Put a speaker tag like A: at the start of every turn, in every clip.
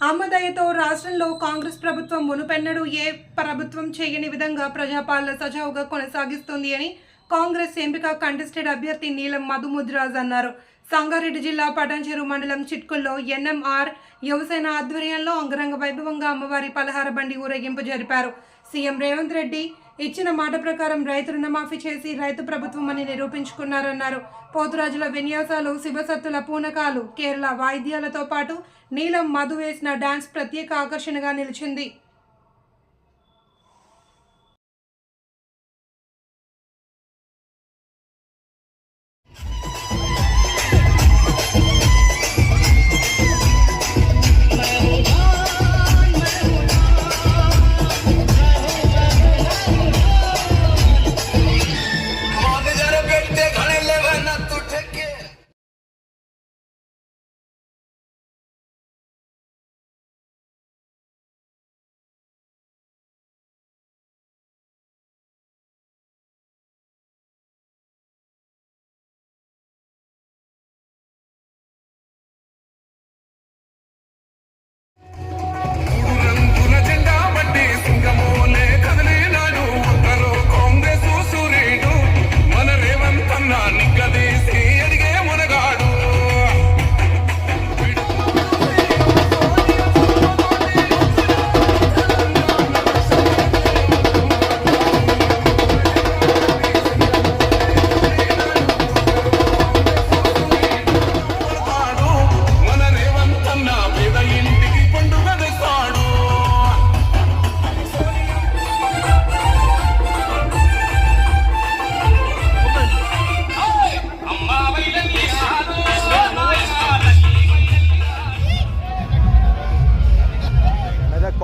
A: రాష్ట్రంలో కాంగ్రెస్ ప్రభుత్వం మునుపెన్నడూ ఏ ప్రభుత్వం చేయని విధంగా ప్రజాపాలన సజావుగా కొనసాగిస్తుంది అని కాంగ్రెస్ ఎంపిక కంటెస్టెడ్ అభ్యర్థి నీలం మధుముద్రాజ్ అన్నారు. సంగారెడ్డి జిల్లా పటాన్చెరు మండలం చిట్కుల్లో ఎన్ఎంఆర్ యువసేన ఆధ్వర్యంలో అంగరంగ వైభవంగా అమ్మవారి పలహార బండి ఊరేగింపు జరిపారు. సీఎం రేవంత్ రెడ్డి ఇచ్చిన మాట ప్రకారం రైతు రుణమాఫీ చేసి రైతు ప్రభుత్వం అని నిరూపించుకున్నారన్నారు. పోతురాజుల విన్యాసాలు శివసత్తుల పూనకాలు కేరళ వాయిద్యాలతో పాటు నీలం మధు వేసిన డాన్స్ ప్రత్యేక ఆకర్షణగా నిలిచింది.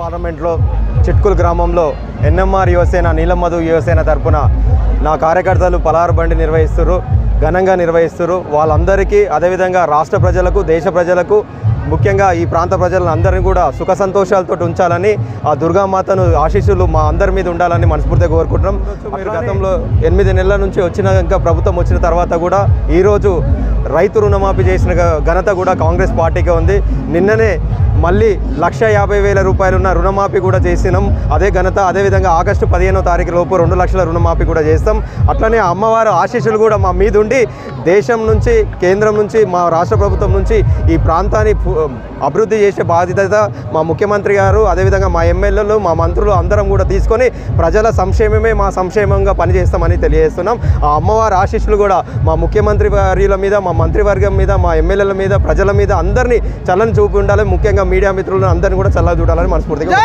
B: పార్లమెంట్లో చిట్కుల్ గ్రామంలో ఎన్ఎంఆర్ యువసేన నీలమధు యువసేన తరపున నా కార్యకర్తలు పలారు బండి నిర్వహిస్తున్నారు ఘనంగా నిర్వహిస్తున్నారు వాళ్ళందరికీ అదేవిధంగా రాష్ట్ర ప్రజలకు దేశ ప్రజలకు ముఖ్యంగా ఈ ప్రాంత ప్రజలందరినీ కూడా సుఖ సంతోషాలతో ఉంచాలని ఆ దుర్గామాతను ఆశీస్సులు మా అందరి మీద ఉండాలని మనస్ఫూర్తిగా కోరుకుంటున్నాం. మీరు గతంలో ఎనిమిది నెలల నుంచి వచ్చిన ఇంకా ప్రభుత్వం వచ్చిన తర్వాత కూడా ఈరోజు రైతు రుణమాఫీ చేసిన ఘనత కూడా కాంగ్రెస్ పార్టీకే ఉంది. నిన్ననే మళ్ళీ లక్ష యాభై వేల రూపాయలు ఉన్న రుణమాఫీ కూడా చేసినాం. అదే ఘనత అదేవిధంగా ఆగస్టు పదిహేనో తారీఖు లోపు రెండు లక్షల రుణమాఫీ కూడా చేస్తాం. అట్లనే అమ్మవారు ఆశీస్సులు కూడా మా మీదుండి దేశం నుంచి కేంద్రం నుంచి మా రాష్ట్ర ప్రభుత్వం నుంచి ఈ ప్రాంతాన్ని అభివృద్ధి చేసే బాధ్యత మా ముఖ్యమంత్రి గారు అదేవిధంగా మా ఎమ్మెల్యేలు మా మంత్రులు అందరం కూడా తీసుకొని ప్రజల సంక్షేమమే మా సంక్షేమంగా పనిచేస్తామని తెలియజేస్తున్నాం. ఆ అమ్మవారి ఆశీస్సులు కూడా మా ముఖ్యమంత్రి వారిల మీద మా మంత్రివర్గం మీద మా ఎమ్మెల్యేల మీద ప్రజల మీద అందరినీ చల్లని చూపి ఉండాలి. ముఖ్యంగా మీడియా మిత్రులను అందరినీ కూడా చల్లగా చూడాలని మనస్ఫూర్తిగా